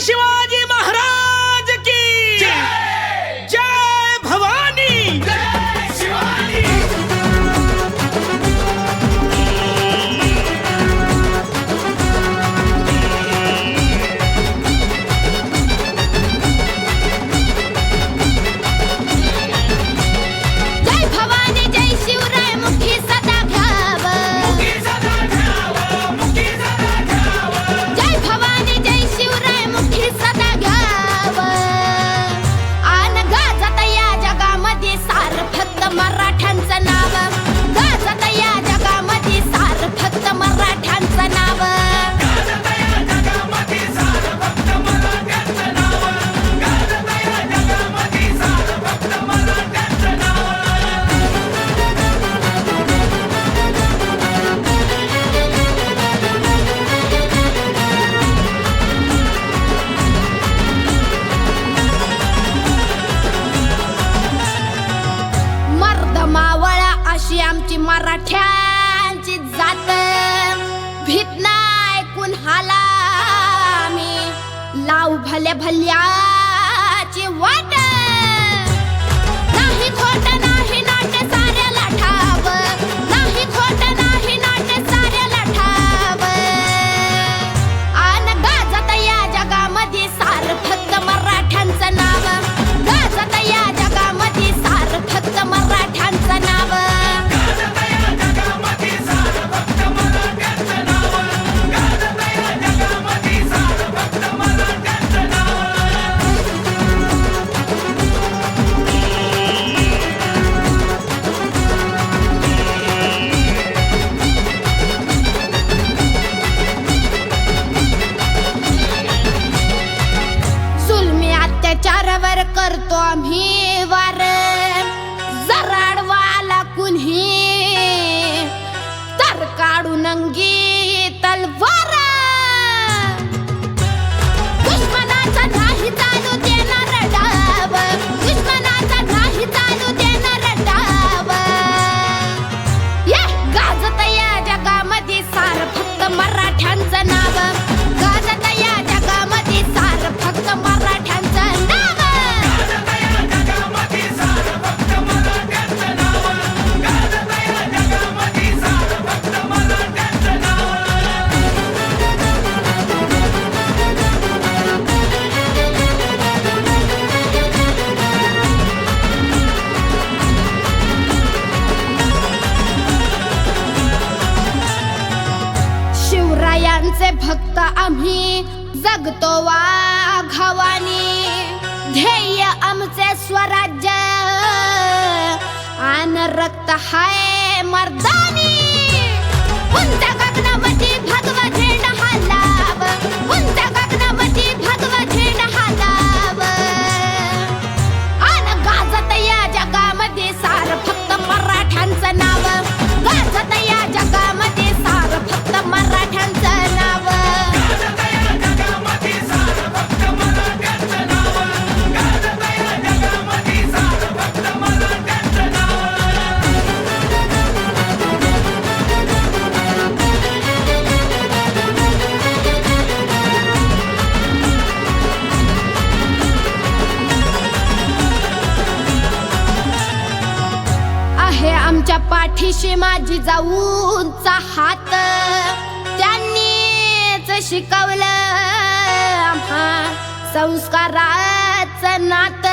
शिवाजी महाराज! अशी आमची मराठ्यांची जात. भीत नाही कुणाला आम्ही लाव भल्या भल्या काढून अंगी तलवार. दुश्मनाचा नाही चालू देणार डाव. दुश्मनाचा नाही चालू देणार डाव. ये गाजत या जगामध्ये सार फक्त मराठ्यांचं नाव. शिवरायांचे भक्त आम्ही जगतो वाघवानी ध्येय आमचे स्वराज्य. आन रक्त हाय मर्दानी. उंच गगनावती तुमच्या पाठीशी माझी जाऊचा हात. त्यांनीच शिकवलं संस्काराच संस्काराचं नात.